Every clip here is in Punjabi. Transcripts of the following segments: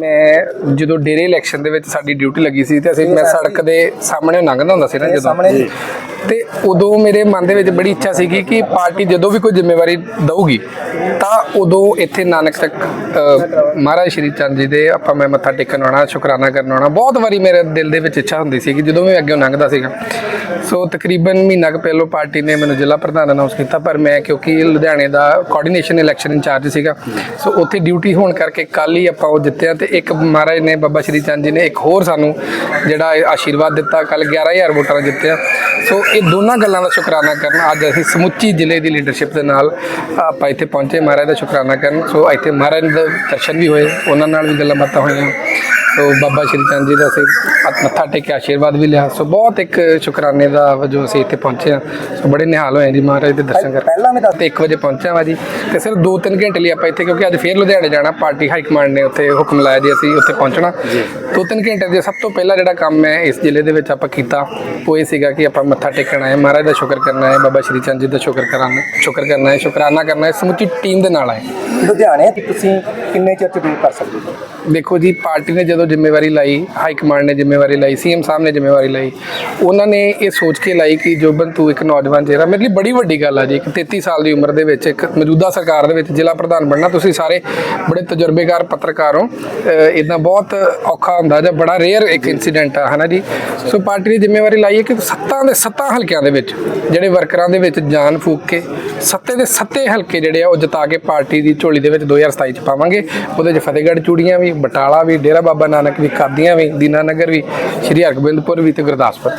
Man, ਜਦੋਂ ਡੇਰੇ ਇਲੈਕਸ਼ਨ ਦੇ ਵਿੱਚ ਸਾਡੀ ਡਿਊਟੀ ਲੱਗੀ ਸੀ ਤੇ ਅਸੀਂ ਮੈਂ ਸੜਕ ਦੇ ਸਾਹਮਣੇ ਲੰਘਦਾ ਹੁੰਦਾ ਸੀ ਨਾ ਜਦੋਂ। ਤੇ ਉਦੋਂ ਮੇਰੇ ਮਨ ਦੇ ਵਿੱਚ ਬੜੀ ਇੱਛਾ ਸੀਗੀ ਕਿ ਪਾਰਟੀ ਜਦੋਂ ਵੀ ਕੋਈ ਜ਼ਿੰਮੇਵਾਰੀ ਦਊਗੀ ਤਾਂ ਉਦੋਂ ਇੱਥੇ ਨਾਨਕ ਤੱਕ ਮਹਾਰਾਜ ਸ਼੍ਰੀ ਚੰਦ ਜੀ ਦੇ ਆਪਾਂ ਮੈਂ ਮੱਥਾ ਟੇਕਣ ਆਉਣਾ ਸ਼ੁਕਰਾਨਾ ਕਰਨ ਆਉਣਾ ਬਹੁਤ ਵਾਰੀ ਮੇਰੇ ਦਿਲ ਦੇ ਵਿੱਚ ਇੱਛਾ ਹੁੰਦੀ ਸੀ ਕਿ ਜਦੋਂ ਮੈਂ ਅੱਗੇ ਲੰਘਦਾ ਸੀਗਾ। ਸੋ ਤਕਰੀਬਨ ਮਹੀਨਾ ਕੁ ਪਹਿਲਾਂ ਪਾਰਟੀ ਨੇ ਮੈਨੂੰ ਜ਼ਿਲ੍ਹਾ ਪ੍ਰਧਾਨ ਅਨਾਉਂਸ ਕੀਤਾ ਪਰ ਮੈਂ ਕਿਉਂਕਿ ਲੁਧਿਆਣੇ ਦਾ ਕੋਆਰਡੀਨੇਸ਼ਨ ਇਲੈਕਸ਼ਨ ਇੰਚਾਰਜ ਸੀਗਾ ਸੋ ਉੱਥੇ ਡਿਊਟੀ ਹੋਣ ਕਰਕੇ ਕੱਲ ਹੀ ਆਪਾਂ ਉਹ ਜਿੱਤਿਆ ਤੇ ਇੱਕ ਮਹਾਰਾਜ ਨੇ ਬਾਬਾ ਸ਼੍ਰੀ ਚੰਦ ਜੀ ਨੇ ਇੱਕ ਹੋਰ ਸਾਨੂੰ ਜਿਹੜਾ ਆਸ਼ੀਰਵਾਦ ਦਿੱਤਾ ਕੱਲ 11000 ਵੋਟਾਂ ਨਾਲ ਜਿੱਤਿਆ। ਸੋ ਇਹ ਦੋਨਾਂ ਗੱਲਾਂ ਦਾ ਸ਼ੁਕਰਾਨਾ ਕਰਨ। ਅੱਜ ਅਸੀਂ ਸਮੁੱਚੀ ਜ਼ਿਲ੍ਹੇ ਦੀ ਲੀਡਰਸ਼ਿਪ ਦੇ ਨਾਲ ਆਪਾਂ ਇੱਥੇ ਪਹੁੰਚੇ ਮਹਾਰਾਜ ਦਾ ਸ਼ੁਕਰਾਨਾ ਕਰਨ। ਸੋ ਇੱਥੇ ਮਹਾਰਾਜ ਦੇ ਦਰਸ਼ਨ ਵੀ ਹੋਏ ਉਹਨਾਂ ਨਾਲ ਵੀ ਗੱਲਾਂ ਬਾਤਾਂ ਹੋਈਆਂ। ਸੋ ਬਾਬਾ ਸ਼੍ਰੀ ਚੰਦ ਜੀ ਦਾ ਅਸੀਂ ਮੱਥਾ ਟੇਕਿਆ ਆਸ਼ੀਰਵਾਦ ਵੀ ਲਿਆ। ਸੋ ਬਹੁਤ ਇੱਕ ਸ਼ੁਕਰਾਨੇ ਦਾ ਵਜੋਂ ਅਸੀਂ ਇੱਥੇ ਪਹੁੰਚੇ ਹਾਂ। ਸੋ ਬੜੇ ਨਿਹਾਲ ਹੋਏ ਜੀ ਮਹਾਰਾਜ ਦੇ ਦਰਸ਼ਨ ਕਰਕੇ ਪਹਿਲਾਂ ਵੀ ਦੱਸ ਤੇ 1 ਵਜੇ ਪਹੁੰਚਿਆ ਵਾ ਜੀ। ਤੇ ਸਿਰਫ 2-3 ਘੰਟੇ ਲਈ ਆਪਾਂ ਇੱਥੇ ਕਿਉਂਕਿ ਅੱਜ ਫੇਰ ਲੁਧਿਆਣੇ ਜਾਣਾ ਪਾਰਟੀ ਹਾਈ ਕਮਾਂਡ ਨੇ ਉੱਥੇ ਹੁਕਮ ਲਾਇਆ ਜੀ ਅਸੀਂ। ਉੱਥੇ ਪਹੁੰਚਣਾ। 2-3 ਘੰਟੇ ਦੇ ਸਭ ਤੋਂ ਪਹਿਲਾਂ ਜਿਹੜਾ ਕੰਮ ਹੈ ਇਸ ਜ਼ਿਲ੍ਹੇ ਦੇ ਵਿੱਚ ਆਪਾਂ ਕੀਤਾ ਉਹ ਇਹ ਸੀਗਾ ਕਿ ਆਪਾਂ ਮੱਥਾ ਟੇਕਣਾ ਹੈ ਮਹਾਰਾਜ ਦਾ ਸ਼ੁਕਰ ਕਰਨਾ ਹੈ ਬਾਬਾ ਸ਼੍ਰੀ ਚੰਦ ਜੀ ਦਾ ਸ਼ੁਕਰ ਕਰਨਾ ਸ਼ੁਕਰ ਕਰਨਾ ਹੈ ਸ਼ੁਕਰਾਨਾ ਕਰਨਾ ਹੈ ਸਮੁੱਚੀ ਟੀਮ ਦੇ ਨਾਲ ਆਏ। ਲੁਧਿਆਣੇ ਦੀ ਤੁਸੀਂ ਕਿੰਨੇ ਚਿਰ ਚ ਦੂਰ ਕਰ ਸਕਦੇ ਹੋ? ਦੇਖੋ ਜੀ, ਪਾਰਟੀ ਨੇ ਜਦੋਂ ਜ਼ਿੰਮੇਵਾਰੀ ਲਾਈ, ਹਾਈ ਕਮਾਂਡ ਨੇ ਜ਼ਿੰਮੇਵਾਰੀ ਲਾਈ, ਸੀਐਮ ਸਾਹਿਬ ਨੇ ਜ਼ਿੰਮੇਵਾਰੀ ਲਾਈ, ਉਹਨਾਂ ਨੇ ਇਹ ਸੋਚ ਕੇ ਲਾਈ ਕਿ ਜੋਬਨ ਤੂੰ ਇੱਕ ਨੌਜਵਾਨ ਚਿਹਰਾ, ਮੇਰੇ ਲਈ ਬੜੀ ਵੱਡੀ ਗੱਲ ਆ ਜੀ, ਇੱਕ 33 ਸਾਲ ਦੀ ਉਮਰ ਦੇ ਵਿੱਚ, ਇੱਕ ਮੌਜੂਦਾ ਸਰਕਾਰ ਦੇ ਵਿੱਚ ਜ਼ਿਲ੍ਹਾ ਪ੍ਰਧਾਨ ਬਣਨਾ, ਤੁਸੀਂ ਸਾਰੇ ਬੜੇ ਤਜਰਬੇਕਾਰ ਪੱਤਰਕਾਰ ਹੋ। ਇਦਾਂ ਬਹੁਤ ਔਖਾ ਹੁੰਦਾ ਜਾਂ ਬੜਾ ਰੇਅਰ ਇੱਕ ਇਨਸੀਡੈਂਟ ਆ, ਹਨਾ ਜੀ? ਸੋ ਪਾਰਟੀ ਨੇ ਜ਼ਿੰਮੇਵਾਰੀ ਲਾਈ ਹੈ ਕਿ ਸੱਤਾਂ ਦੇ ਸੱਤਾਂ ਹਲਕਿਆਂ ਦੇ ਵਿੱਚ, ਜਿਹੜੇ ਵਰਕਰਾਂ ਦੇ ਵਿੱਚ ਜਾਨ ਫੂਕ ਕੇ, ਸੱਤੇ ਦੇ ਸੱਤੇ ਹਲਕੇ ਜਿਹੜੇ ਆ, ਉਹ ਜਿਤਾ ਕੇ ਪਾਰਟੀ ਦੀ ਝੋਲੀ ਦੇ ਵਿੱਚ 2027 ਚ ਪਾਵਾਂਗੇ। ਉਹਦੇ ਚ ਫਤਿਹਗੜ੍ਹ ਚੂੜੀਆਂ ਵੀ ਬਟਾਲਾ ਵੀ ਡੇਰਾ ਬਾਬਾ ਨਾਨਕ ਵੀ ਕਾਦੀਆਂ ਵੀ ਦੀਨਾਨਗਰ ਵੀ ਸ਼੍ਰੀ ਹਰਗੋਬਿੰਦਪੁਰ ਵੀ ਤੇ ਗੁਰਦਾਸਪੁਰ।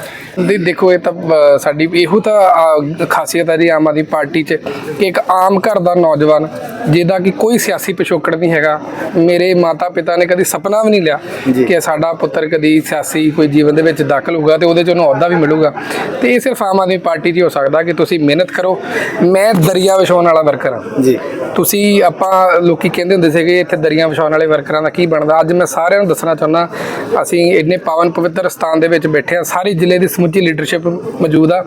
ਦੇ ਦੇਖੋ ਇਹ ਤਾਂ ਸਾਡੀ ਇਹੋ ਤਾਂ ਖਾਸੀਅਤ ਹੈ ਜੀ ਆਮ ਆਦਮੀ ਪਾਰਟੀ 'ਚ ਕਿ ਇੱਕ ਆਮ ਘਰ ਦਾ ਨੌਜਵਾਨ ਜਿਹਦਾ ਕਿ ਕੋਈ ਸਿਆਸੀ ਪਿਛੋਕੜ ਨਹੀਂ ਹੈਗਾ ਮੇਰੇ ਮਾਤਾ ਪਿਤਾ ਨੇ ਕਦੀ ਸੁਪਨਾ ਵੀ ਨਹੀਂ ਲਿਆ ਕਿ ਸਾਡਾ ਪੁੱਤਰ ਕਦੀ ਸਿਆਸੀ ਕੋਈ ਜੀਵਨ ਦੇ ਵਿੱਚ ਦਾਖਲ ਹੋਊਗਾ ਤੇ ਉਹਦੇ 'ਚ ਉਹਨੂੰ ਅਹੁਦਾ ਵੀ ਮਿਲੂਗਾ। ਤੇ ਇਹ ਸਿਰਫ ਆਮ ਆਦਮੀ ਪਾਰਟੀ 'ਚ ਹੀ ਹੋ ਸਕਦਾ ਕਿ ਤੁਸੀਂ ਮਿਹਨਤ ਕਰੋ। ਮੈਂ ਦਰਿਆ ਵਿਛਾਉਣ ਵਾਲਾ ਵਰਕਰ ਹਾਂ। ਜੀ। ਤੁਸੀਂ ਆਪਾਂ ਲੋਕੀ ਕਹਿੰਦੇ ਹੁੰਦੇ ਸੀਗੇ ਇੱਥੇ ਦਰੀਆਂ ਵਿਛਾਉਣ ਵਾਲੇ ਵਰਕਰਾਂ ਦਾ ਕੀ ਬਣਦਾ? ਅੱਜ ਮੈਂ ਸਾਰਿਆਂ ਨੂੰ ਦੱਸਣਾ ਚਾਹੁੰਦਾ ਅਸੀਂ ਇੰਨੇ ਪਾਵਨ ਪਵਿੱਤਰ ਸਥਾਨ ਦੇ ਵਿੱਚ ਬੈਠੇ ਹਾਂ ਸਾਰੇ ਜ਼ਿਲ੍ਹੇ ਦੀ ਸਮੁੱਚੀ ਲੀਡਰਸ਼ਿਪ ਮੌਜੂਦ ਆ।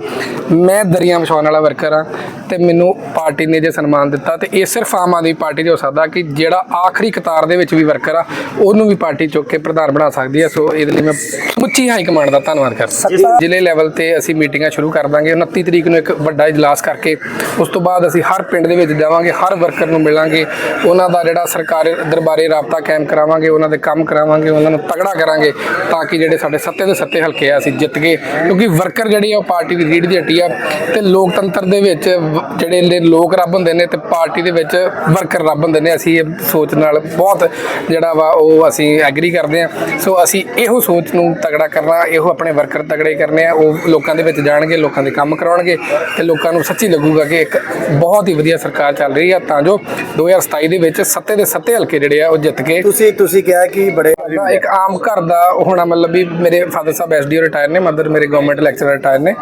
ਮੈਂ ਦਰੀਆਂ ਵਿਛਾਉਣ ਵਾਲਾ ਵਰਕਰ ਆ ਤੇ ਮੈਨੂੰ ਪਾਰਟੀ ਨੇ ਜੇ ਸਨਮਾਨ ਦਿੱਤਾ ਤੇ ਇਹ ਸਿਰਫ ਆਮ ਆਦਮੀ ਪਾਰਟੀ 'ਚ ਹੋ ਸਕਦਾ ਕਿ ਜਿਹੜਾ ਆਖਰੀ ਕਤਾਰ ਦੇ ਵਿੱਚ ਵੀ ਵਰਕਰ ਆ ਉਹਨੂੰ ਵੀ ਪਾਰਟੀ ਚੁੱਕ ਕੇ ਪ੍ਰਧਾਨ ਬਣਾ ਸਕਦੀ ਹੈ ਸੋ ਇਹਦੇ ਲਈ ਮੈਂ ਸਮੁੱਚੀ ਹਾਈ ਕਮਾਂਡ ਦਾ ਧੰਨਵਾਦ ਕਰਦਾ। ਜ਼ਿਲ੍ਹੇ ਲੈਵਲ ਤੇ ਅਸੀਂ ਮੀਟਿੰਗਾਂ ਸ਼ੁਰੂ ਕਰ ਦਾਂਗੇ 29 ਤਰੀਕ ਨੂੰ ਇੱਕ ਵੱਡਾ ਇਜਲਾਸ ਕਰਕੇ ਉਸ ਤੋਂ ਬਾਅਦ ਅਸੀਂ ਹਰ ਪਿੰਡ ਦੇ ਵਿੱਚ ਜਾਵਾਂਗੇ ਹਰ ਵਰਕਰ ਨੂੰ ਮਿਲਾਂਗੇ ਉਹਨਾਂ ਦਾ ਜਿਹੜਾ ਸਰਕਾਰੀ ਦਰਬਾਰੇ ਰਾਬਤਾ ਕਾਇਮ ਕਰਾਵਾਂਗੇ, ਉਹਨਾਂ ਦੇ ਕੰਮ ਕਰਾਵਾਂਗੇ, ਉਹਨਾਂ ਨੂੰ ਤਗੜਾ ਕਰਾਂਗੇ ਤਾਂ ਕਿ ਜਿਹੜੇ ਸਾਡੇ ਸੱਤੇ ਦੇ ਸੱਤੇ ਹਲਕੇ ਆ, ਅਸੀਂ ਜਿੱਤ ਗਏ। ਕਿਉਂਕਿ ਵਰਕਰ ਜਿਹੜੀ ਆ, ਉਹ ਪਾਰਟੀ ਦੀ ਰੀੜ ਦੀ ਹੱਟੀ ਆ ਤੇ ਲੋਕਤੰਤਰ ਦੇ ਵਿੱਚ ਜਿਹੜੇ ਲੋਕ ਰੱਬ ਹੁੰਦੇ ਨੇ ਤੇ ਪਾਰਟੀ ਦੇ ਵਿੱਚ ਵਰਕਰ ਰੱਬ ਹੁੰਦੇ ਨੇ, ਅਸੀਂ ਇਹ ਸੋਚ ਨਾਲ ਬਹੁਤ ਜਿਹੜਾ ਵਾ, ਉਹ ਅਸੀਂ ਐਗਰੀ ਕਰਦੇ ਆ। ਸੋ ਅਸੀਂ ਇਹੋ ਸੋਚ ਨੂੰ ਤਗੜਾ ਕਰਨਾ, ਇਹੋ ਆਪਣੇ ਵਰਕਰ ਤਗੜੇ ਕਰਨੇ ਆ, ਉਹ ਲੋਕਾਂ ਦੇ ਵਿੱਚ ਜਾਣਗੇ, ਲੋਕਾਂ ਦੇ ਕੰਮ ਕਰਾਉਣਗੇ ਤੇ ਲੋਕਾਂ ਨੂੰ ਸੱਚੀ ਲੱਗੂਗਾ ਕਿ ਇੱਕ ਬਹੁਤ ਹੀ ਵਧੀਆ ਸਰਕਾਰ ਚੱਲ ਰਹੀ ਆ। ਤਾਂ ਜੋ 2027 ਦੇ ਵਿੱਚ ਸੱਤੇ ਦੇ ਸੱਤੇ ਹਲਕੇ ਜਿਹੜੇ ਆ ਉਹ ਜਿੱਤ ਕੇ ਤੁਸੀਂ ਤੁਸੀਂ ਕਿਹਾ ਕਿ ਬੜੇ ਇੱਕ ਆਮ ਘਰ ਦਾ ਹੋਣਾ ਮਤਲਬ ਵੀ ਮੇਰੇ ਫਾਦਰ ਸਾਹਿਬ ਐਸਡੀਓ ਰਿਟਾਇਰ ਨੇ ਮਦਰ ਮੇਰੇ ਗਵਰਨਮੈਂਟ ਲੈਕਚਰਰ ਰਿਟਾਇਰ ਨੇ।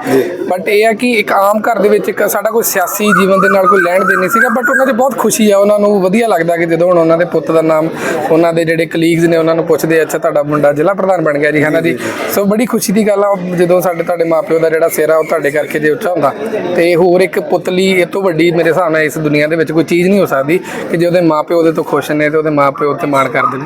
ਬਟ ਇਹ ਆ ਕਿ ਇੱਕ ਆਮ ਘਰ ਦੇ ਵਿੱਚ ਇੱਕ ਸਾਡਾ ਕੋਈ ਸਿਆਸੀ ਜੀਵਨ ਦੇ ਨਾਲ ਕੋਈ ਲੈਣ ਦੇਣ ਨਹੀਂ ਸੀਗਾ ਬਟ ਉਹਨਾਂ 'ਚ ਬਹੁਤ ਖੁਸ਼ੀ ਆ ਉਹਨਾਂ ਨੂੰ ਵਧੀਆ ਲੱਗਦਾ ਕਿ ਜਦੋਂ ਹੁਣ ਉਹਨਾਂ ਦੇ ਪੁੱਤ ਦਾ ਨਾਮ ਉਹਨਾਂ ਦੇ ਜਿਹੜੇ ਕਲੀਗਸ ਨੇ ਉਹਨਾਂ ਨੂੰ ਪੁੱਛਦੇ ਅੱਛਾ ਤੁਹਾਡਾ ਮੁੰਡਾ ਜ਼ਿਲ੍ਹਾ ਪ੍ਰਧਾਨ ਬਣ ਗਿਆ ਜੀ ਹਨਾ ਜੀ? ਸੋ ਬੜੀ ਖੁਸ਼ੀ ਦੀ ਗੱਲ ਆ ਜਦੋਂ ਸਾਡੇ ਤੁਹਾਡੇ ਮਾਪਿਓ ਦਾ ਜਿਹੜਾ ਸਿਰ ਆ ਉਹ ਤੁਹਾਡੇ ਕਰਕੇ ਜੇ ਉੱਚਾ ਹੁੰਦਾ। ਤੇ ਹੋਰ ਇੱਕ ਪੁੱਤ ਲਈ ਇਹ ਤੋਂ ਵੱਡੀ ਮੇਰੇ ਹਿਸਾਬ ਨਾਲ ਇਸ ਦੁਨੀਆ ਦੇ ਵਿੱਚ ਕੋਈ ਚੀਜ਼ ਨਹੀਂ ਹੋ ਸਕਦੀ ਕਿ ਜੇ ਉਹਦੇ ਮਾਪਿਓ ਉਹਦੇ ਤੋਂ ਖੁਸ਼ ਨੇ ਤੇ ਉਹਦੇ ਮਾਪਿਓ ਤੇ ਮਾਣ ਕਰਦੇ ਨੇ।